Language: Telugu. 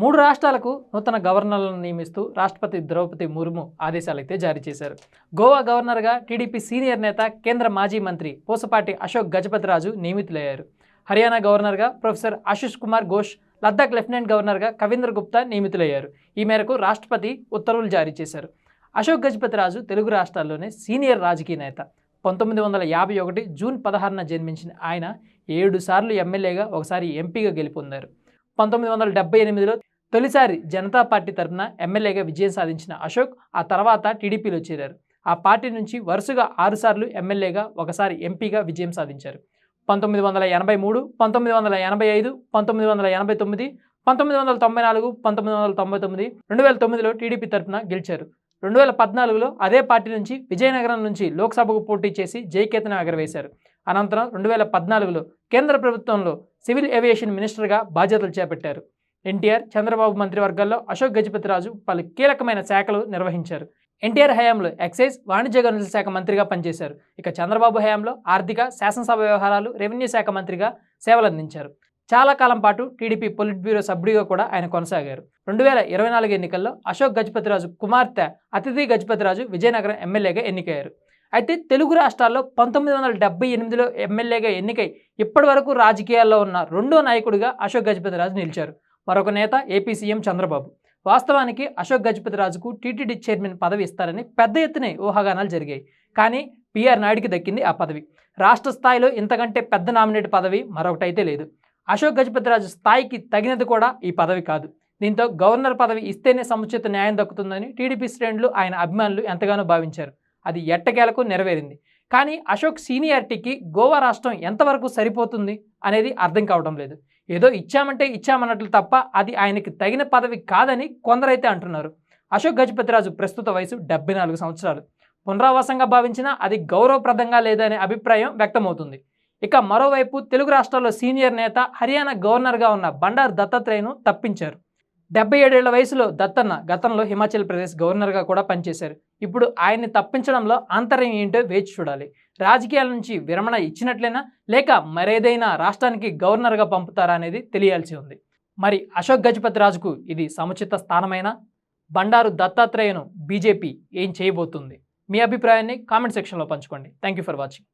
మూడు రాష్ట్రాలకు నూతన గవర్నర్లను నియమిస్తూ రాష్ట్రపతి ద్రౌపది ముర్ము ఆదేశాలైతే జారీ చేశారు. గోవా గవర్నర్గా టీడీపీ సీనియర్ నేత కేంద్ర మాజీ మంత్రి పూసపాటి అశోక్ గజపతిరాజు నియమితులయ్యారు. హర్యానా గవర్నర్గా ప్రొఫెసర్ ఆశిష్ కుమార్ ఘోష్ లద్దాఖ్ లెఫ్టినెంట్ గవర్నర్గా కవీంద్ర గుప్తా నియమితులయ్యారు. ఈ మేరకు రాష్ట్రపతి ఉత్తర్వులు జారీ చేశారు. అశోక్ గజపతిరాజు తెలుగు రాష్ట్రాల్లోనే సీనియర్ రాజకీయ నేత. పంతొమ్మిది వందల యాభై ఒకటి జూన్ పదహారున జన్మించిన ఆయన ఏడు సార్లు ఎమ్మెల్యేగా ఒకసారి ఎంపీగా గెలుపొందారు. పంతొమ్మిది వందల డెబ్బై ఎనిమిదిలో తొలిసారి జనతా పార్టీ తరఫున ఎమ్మెల్యేగా విజయం సాధించిన అశోక్ ఆ తర్వాత టీడీపీలో చేరారు. ఆ పార్టీ నుంచి వరుసగా ఆరుసార్లు ఎమ్మెల్యేగా ఒకసారి ఎంపీగా విజయం సాధించారు. పంతొమ్మిది వందల ఎనభై మూడు పంతొమ్మిది వందల ఎనభై ఐదు పంతొమ్మిది వందల ఎనభై తొమ్మిది పంతొమ్మిది వందల తొంభై నాలుగు పంతొమ్మిది వందల తొంభై తొమ్మిది రెండు వేల తొమ్మిదిలో టీడీపీ తరఫున గెలిచారు. రెండు వేల పద్నాలుగులో అదే పార్టీ నుంచి విజయనగరం నుంచి లోక్సభకు పోటీ చేసి జయకేతనం ఎగరవేశారు. అనంతరం రెండు వేల పద్నాలుగులో కేంద్ర ప్రభుత్వంలో సివిల్ ఏవియేషన్ మినిస్టర్గా బాధ్యతలు చేపట్టారు. ఎన్టీఆర్ చంద్రబాబు మంత్రివర్గాల్లో అశోక్ గజపతిరాజు పలు కీలకమైన శాఖలు నిర్వహించారు. ఎన్టీఆర్ హయాంలో ఎక్సైజ్ వాణిజ్య గనుల శాఖ మంత్రిగా పనిచేశారు. ఇక చంద్రబాబు హయాంలో ఆర్థిక శాసనసభ వ్యవహారాలు రెవెన్యూ శాఖ మంత్రిగా సేవలందించారు. చాలా కాలం పాటు టీడీపీ పొలిట్ బ్యూరో సభ్యుడిగా కూడా ఆయన కొనసాగారు. రెండు వేల ఇరవై నాలుగు ఎన్నికల్లో అశోక్ గజపతిరాజు కుమార్తె అతిథి గజపతిరాజు విజయనగరం ఎమ్మెల్యేగా ఎన్నికయ్యారు. అయితే తెలుగు రాష్ట్రాల్లో పంతొమ్మిది వందల డెబ్బై ఎనిమిదిలో ఎమ్మెల్యేగా ఎన్నికై ఇప్పటి వరకు రాజకీయాల్లో ఉన్న రెండో నాయకుడిగా అశోక్ గజపతిరాజు నిలిచారు. మరొక నేత ఏపీ సీఎం చంద్రబాబు. వాస్తవానికి అశోక్ గజపతిరాజుకు టీటీడీ చైర్మన్ పదవి ఇస్తారని పెద్ద ఎత్తున ఊహాగానాలు జరిగాయి. కానీ పిఆర్ నాయుడికి దక్కింది ఆ పదవి. రాష్ట్ర స్థాయిలో ఇంతకంటే పెద్ద నామినేట్ పదవి మరొకటి అయితే లేదు. అశోక్ గజపతిరాజు స్థాయికి తగినది కూడా ఈ పదవి కాదు. దీంతో గవర్నర్ పదవి ఇస్తేనే సముచిత న్యాయం దక్కుతుందని టీడీపీ శ్రేణులు ఆయన అభిమానులు ఎంతగానో భావించారు. అది ఎట్టకేలకు నెరవేరింది. కానీ అశోక్ సీనియారిటీకి గోవా రాష్ట్రం ఎంతవరకు సరిపోతుంది అనేది అర్థం కావడం లేదు. ఏదో ఇచ్చామంటే ఇచ్చామన్నట్లు తప్ప అది ఆయనకి తగిన పదవి కాదని కొందరైతే అంటున్నారు. అశోక్ గజపతిరాజు ప్రస్తుత వయసు డెబ్బై నాలుగు సంవత్సరాలు. పునరావాసంగా భావించినా అది గౌరవప్రదంగా లేదనే అభిప్రాయం వ్యక్తమవుతుంది. ఇక మరోవైపు తెలుగు రాష్ట్రాల్లో సీనియర్ నేత హర్యానా గవర్నర్గా ఉన్న బండారు దత్తాత్రేయను తప్పించారు. డెబ్బై ఏడేళ్ళ వయసులో దత్తన్న గతంలో హిమాచల్ ప్రదేశ్ గవర్నర్గా కూడా పనిచేశారు. ఇప్పుడు ఆయన్ని తప్పించడంలో ఆంతర్యం ఏంటో వేచి చూడాలి. రాజకీయాల నుంచి విరమణ ఇచ్చినట్లేనా? లేక మరేదైనా రాష్ట్రానికి గవర్నర్గా పంపుతారా అనేది తెలియాల్సి ఉంది. మరి అశోక్ గజపతి రాజుకు ఇది సముచిత స్థానమైన? బండారు దత్తాత్రేయను బీజేపీ ఏం చేయబోతుంది? మీ అభిప్రాయాన్ని కామెంట్ సెక్షన్లో పంచుకోండి. Thank you for watching.